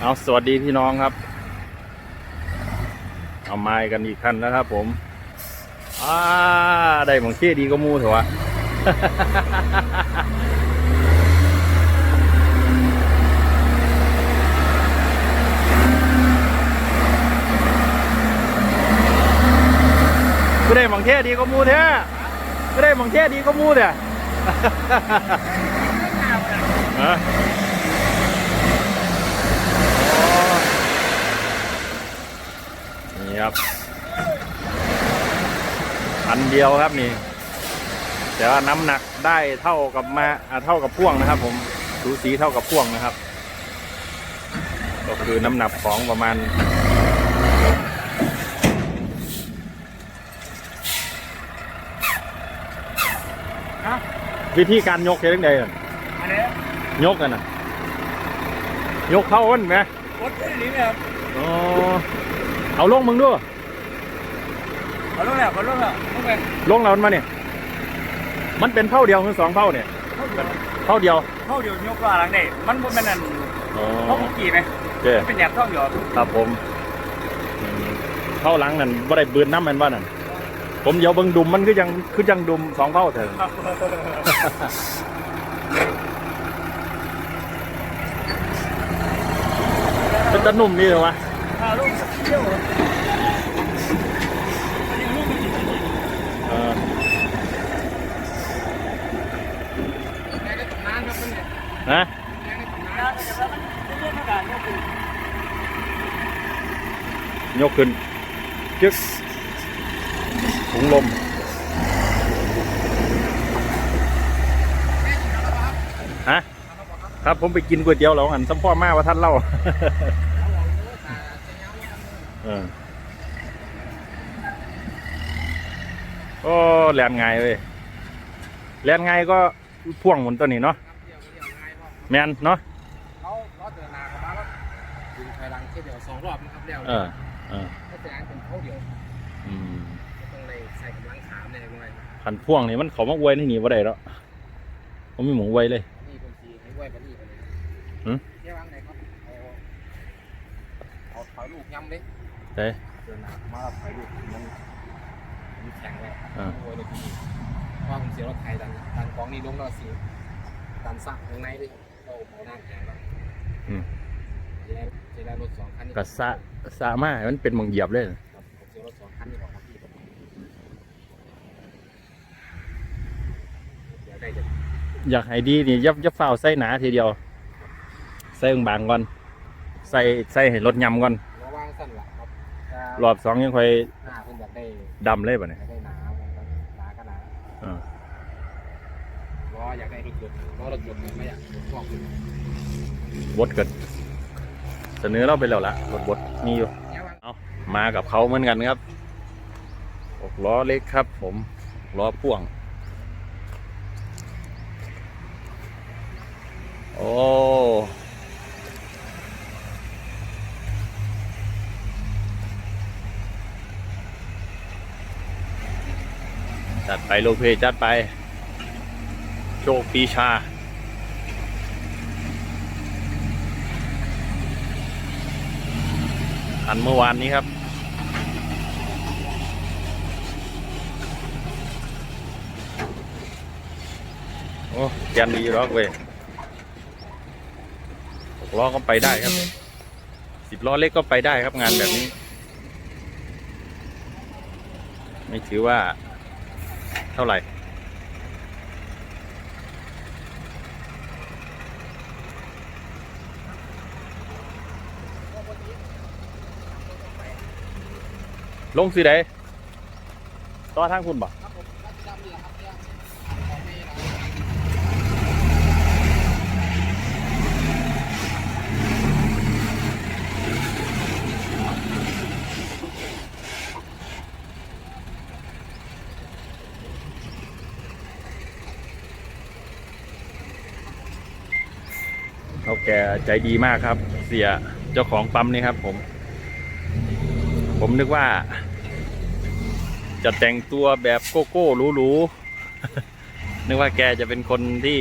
เอาสวัสดีพี่น้องครับ เอาไม้กันอีกคันแล้วครับผมอ่าได้หมองเชี่ยดีก็มูเถอะวะก็ได้หมองเชี่ยดีก็มูเถอะก็ได้หมองเชี่ยดีก็มูเถอะ ฮะ นี่ครับ อัน เดียวครับนี่ แต่ว่าน้ำหนักได้เท่ากับมาอ่าเท่ากับพ่วงนะครับ ผมสูสีเท่ากับพ่วงนะครับ ก็คือน้ำหนักของประมาณฮะวิธีการยกเฮ็ดยังไงอะอันนี้ยกกันนะยกเข้าวันไหมรถแค่นี้ไหมครับอ๋อเอาลงมึงด้วย ขอรถแล้วขอรถแล้วโอเคลงเรามันมาเนี่ยมันเป็นเท่าเดียวคือสองเท่าเนี่ยเท่าเดียวเท่าเดียวยกล้อหลังนี่มันบ่แม่นนั่นอ๋อเท่าเมื่อกี้ไหมโอเคมันเป็นแบบเท่าเดียวครับผมอืมเท่าหลังนั่นว่าได้เบือนน้ำมันว่านั่นผมเดี๋ยวเบิ่งดุมมันคือยังคือยังดุมสองเท่าเถอะเป็นตะนุ่มนี่เหรอวะพาลูกเที่ยวเหรออันนี้ลูกมันอยู่ที่นี่ เออ แม่ได้ตำนานครับมันเนี่ย นะ แม่ได้ตำนานแต่ว่ามันเรื่องการก็คือ ยกขึ้นจึ๊กถุงลมฮะครับผมไปกินก๋วยเตี๋ยวแล้วหันสัมพ่อมาว่าท่านเล่าเออโอ้แลนไงายเว้ยแลนไงก็พ่วงหมุนตัวนี้เนาะแมนเนาะเขาล้อเตือนนา เดียวสองรอบนะครับแล้วเออเออถ้าแสดงเป็นเท่าเดียวอืมก็ต้องเลยใส่กำลังขามเลยหน่อยขันพ่วงนี่มันเขามาอวยนี่หนีบ่ได้แล้วผมมีหมูอวยเลยนี่คนสีให้ไหวปนี่ไปเลยหืมเที่ยววางไหนครับเอาเอาถอยลูกย้ำเลยเด้เดินหน้ามาถอยลูกมันมันแข็งเลยอ่าโอ้ยเลยพี่ว่าผมเสียรถไทยดันดันกองนี่ลงแล้วสิดันซักข้างในเลยเราเอาหน้าแข็งแล้วอืมเจได้เจได้รถสองคันนี่กะสะสะมาให้มันเป็นหมองเหยียบเลยครับผมเสียรถสองคันนี่บอกครับพี่ครับเดี๋ยวได้จะอยากให้ดีนี่ยับยับฝ้าวใส่หนาทีเดียว ใส่บางๆก่อน ใส่ใส่ให้รถยำก่อน ระว่างสั้นหลักครับจะรอบสองยังค่อยหน้าคุณอยากได้ดำเลยป่ะเนี่ยอยากได้หนาผมก็หนาก็หนาอ่าล้ออยากได้รถยนต์ล้อรถยนต์ไม่อยากรถพวกคุณบดเกิด เสนอเราไปแล้วละรถบดมีอยู่เนี่ยวางเอามากับเขาเหมือนกันครับหกล้อเล็กครับ ผมหกล้อพ่วง โอ้จัดไปโลเพจัดไป โชคปีชา อันเมื่อวานนี้ครับ โอ้แกนดีร็อกเว้ยหกล้อก็ไปได้ครับสิบล้อเล็กก็ไปได้ครับงานแบบนี้ ไม่ถือว่าเท่าไหร่ ลงสิไดต่อทางคุณบ่ครับผมรับจำนี่แหละครับเนี่ยของนี่นะเขาแกใจดีมากครับ เสียเจ้าของปั๊มนี่ครับผม ผมนึกว่า จะแต่งตัวแบบโกโก้หรูๆนึกว่าแกจะเป็นคนที่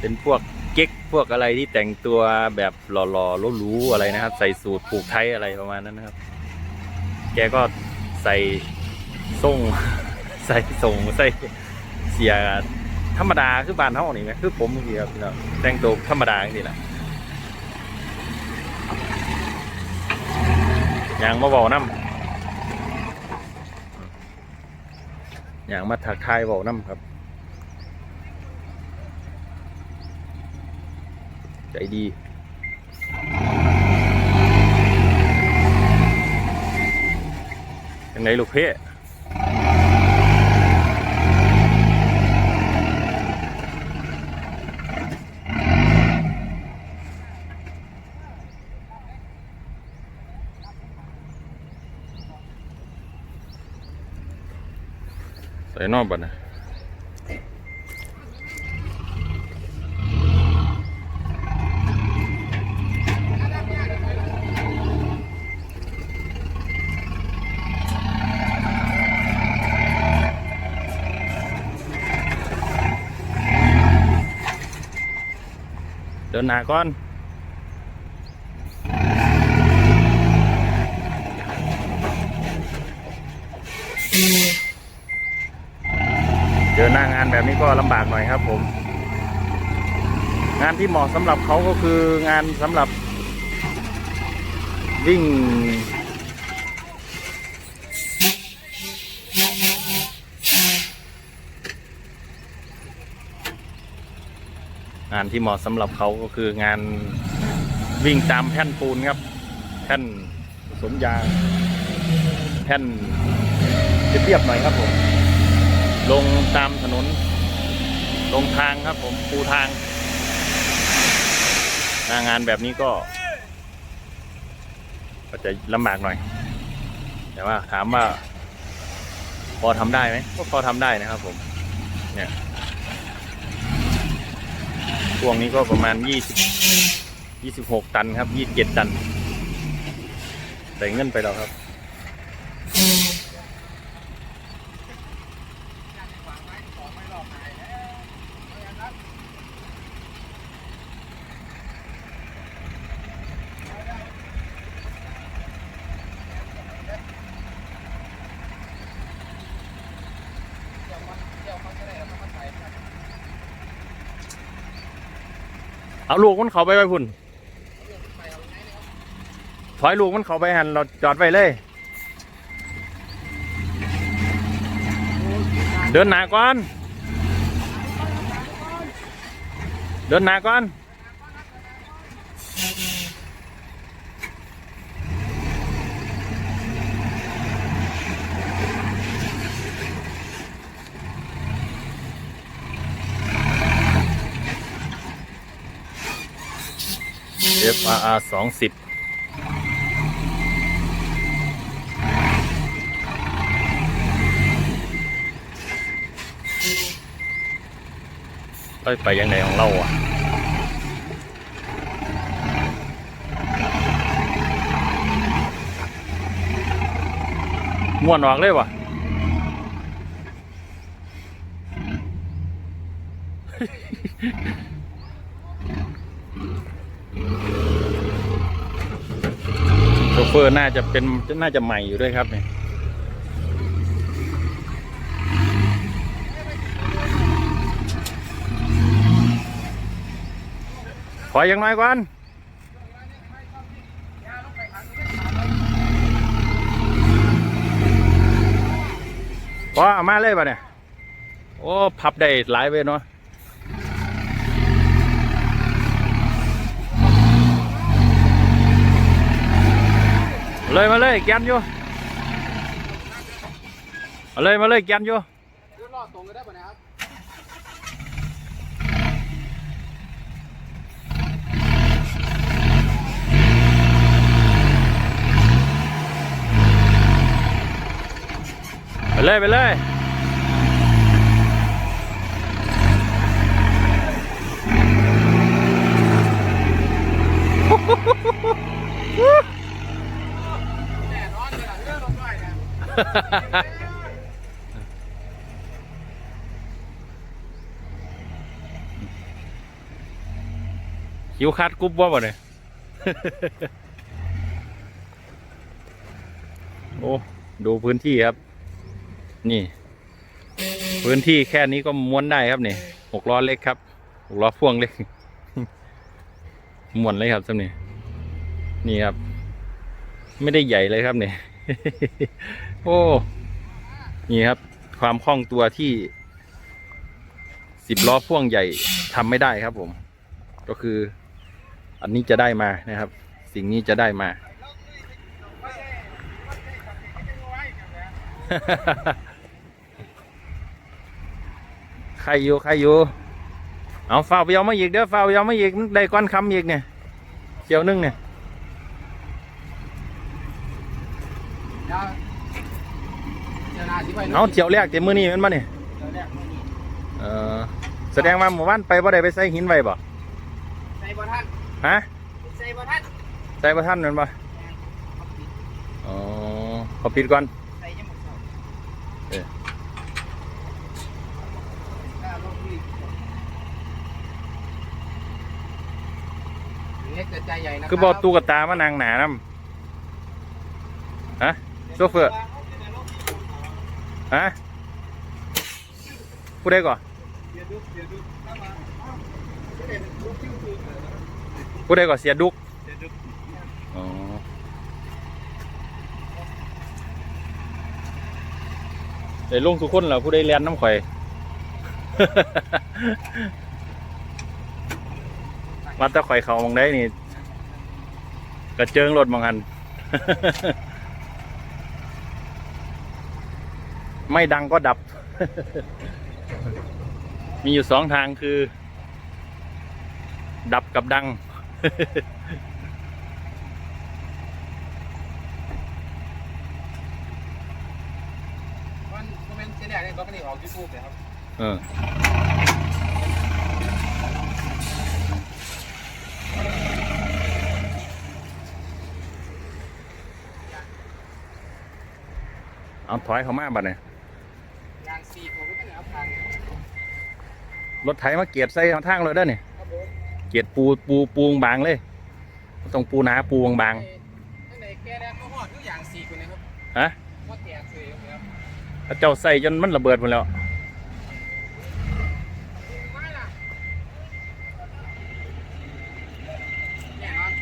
เป็นพวกเก๊กพวกอะไรที่แต่งตัวแบบหล่อๆหรูๆอะไรนะครับ ใส่สูทผูกไทยอะไรประมาณนั้นนะครับ แกก็ใส่ส่งใส่ส่งใส่เสียธรรมดาคือบ้านเฮานี่ไหมคือผมนี่ครับพี่น้องแต่งตัวธรรมดาจริงๆแหละ ย่างมาบอกน้ำอย่างมาถักทายบอกน้ำครับ ใจดียังไงลูกเพ่ ใส่นอกบัดนะเดินหนาก่อน เจอหน้างานแบบนี้ก็ลำบากหน่อยครับผม งานที่เหมาะสำหรับเขาก็คืองานสำหรับ วิ่ง งานที่เหมาะสำหรับเขาก็คืองานวิ่งตามแท่นปูนครับแท่นสมยางแท่นเรียบๆหน่อยครับผมลงตาม ลงทางครับผมปูทางหน้างานแบบนี้ก็ ก็จะลำบากหน่อย แต่ว่าถามว่า พอทำได้ไหมก็พอทำได้นะครับผม เนี่ยพวงนี้ก็ประมาณยี่สิบยี่สิบหกตันครับยี่สิบเจ็ดตันใส่เงินไปแล้วครับ เอาลูกมันเขาไปไว้พุ่นถอยลูกมันเขาไปหันเราจอดไว้เลย เดินหนาก่อน เดินหนาก่อน FRR สองสิบไปไปยังไงของเราอะม่วนออกเลยวะ โชเฟ อร์น่าจะเป็นน่าจะใหม่อยู่ด้วยครับเนี่ยขออย่างน้อยก่อนพอเอามาเลยป่ะเนี่ย โอ้ พับได้หลายเวยเนาะ เลยมาเลยแกนอยู่มาเลยมาเลยแกนอยู่รอดตรงก็ได้ป่ะนะครับไปเลยไปเลยฮู้ คิวคาดกุ๊บว่าบ่เนี่ยโอ้ ดูพื้นที่ครับ นี่ พื้นที่แค่นี้ก็ม้วนได้ครับนี่หกล้อเล็กครับหกล้อพ่วงเล็กม้วนเลยครับสำนี่นี่ครับ ไม่ได้ใหญ่เลยครับนี่ โอ้ นี่ครับ ความคล่องตัวที่สิบล้อพ่วงใหญ่ทำไม่ได้ครับผม ก็คือ อันนี้จะได้มานะครับ สิ่งนี้จะได้มา ใครอยู่ใครอยู่เอาฝ้าวไปเอามาอีกเด้อฝ้าวไปเอามาอีกได้ก้อนคำอีกเนี่ยเจียวนึ่งเนี่ย เดี๋ยวเจ้าหน้าที่ไป เอาเจียวแรกเต็มมือนี่แมันมาเนี่ยเดี๋ยวแรกมื้อนี้เออแสดงว่าหมู่บ้านไปบ่ได้ไปใส่หินไว้บ่ใส่บ่ทันฮะใส่บ่ทันใส่บ่ท่านนั่นบ่อ๋อขอปิดก่อนใส่ยังหมดเออเล็กแต่ใจใหญ่นะคือบอกตู้กับตามานางหนานํฮะโซเฟอร์ ฮะผู้ใดก่อนผู้ใดก่อนเสียดุกอ๋อเดี๋ยวลงทุกคนเหรอผู้ใดเรียนน้ำข่อยมาตะข่อยเขามองได้นี่กระเจิงรถมองหัน ไม่ดังก็ดับ มีอยู่สองทางคือ ดับกับดัง มันมันเป็นเสียแดงเนี่ยก็ไม่ได้ออกยูทูบเลยครับ เออเอาถอยเข้ามาบัดเนี่ยยางซีผมก็ไม่ได้เอาทาง รถไถมาเกียดใส่ทางเลยเด้อเนี่ยครับผมเกียดปูปูปูบางๆเลยต้องปูหนาปูบางตั้งแต่แกแรกก็หอดทุกอย่างซีคนนะครับๆฮะว่าแตกเลยครับถ้าเจ้าใส่จนมันระเบิดหมดแล้ว ไม่ล่ะแน่นอน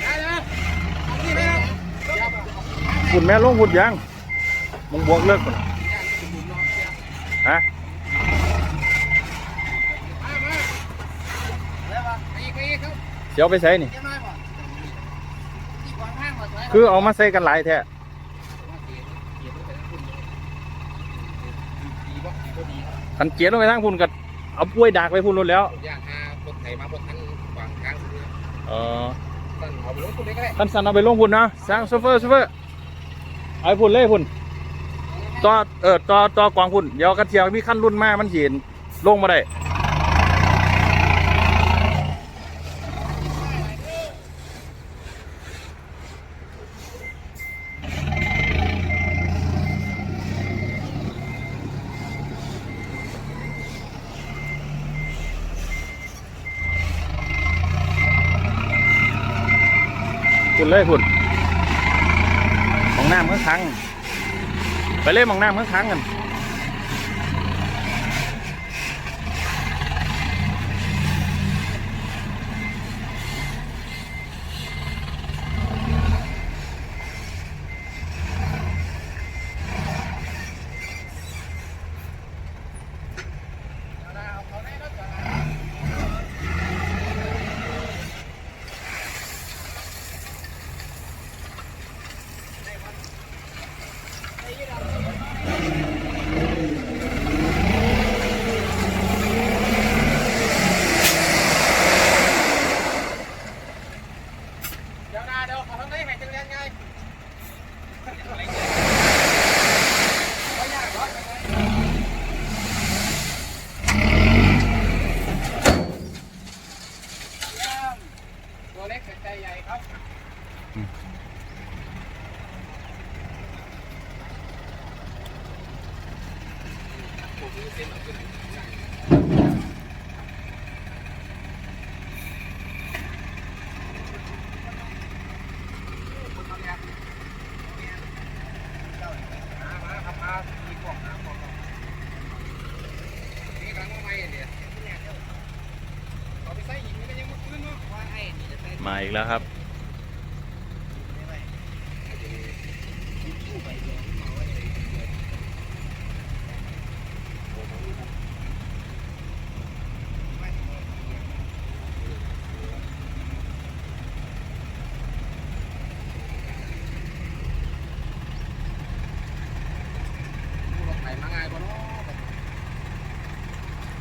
ได้เลยเอาที่ไหมครับเดี๋ยวเอา หุ่ นแม่ลงหุ่นยังมึงบวกเลิกก่อนฮะเดี๋ยวไปใส่นี่ คือเอามาใส่กันหลายแท้ขันเกียร์ลงไปทางพุ่นกับเอาป่วยดากไปพุ่นรถแล้วย่างหารถไถมาบนทันวางกลางสุดเลยเออสั่นเอาไปลงทุนได้ก็ได้ท่านสันเอาไปลงพุ่นนะสร้างโซเฟอร์โซเฟอร์ เอาไปพุ่นเลยพุ่นต่อเออต่อต่อกวางพุ่นเดี๋ยวกระเทียมมีขั้นรุ่นมามันเห็นลงมาได้พุ่นเลยพุ่น มองน้ำข้างไปเล่นมองน้ำข้างทางกันนี้ อีกแล้วครับรถไหนมาง่ายกว่าเนาะ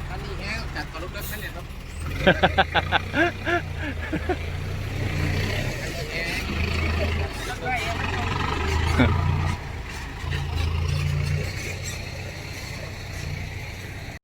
ท่านนี้แฮะจัดกับรถเลิกท่านเนี่ยครับ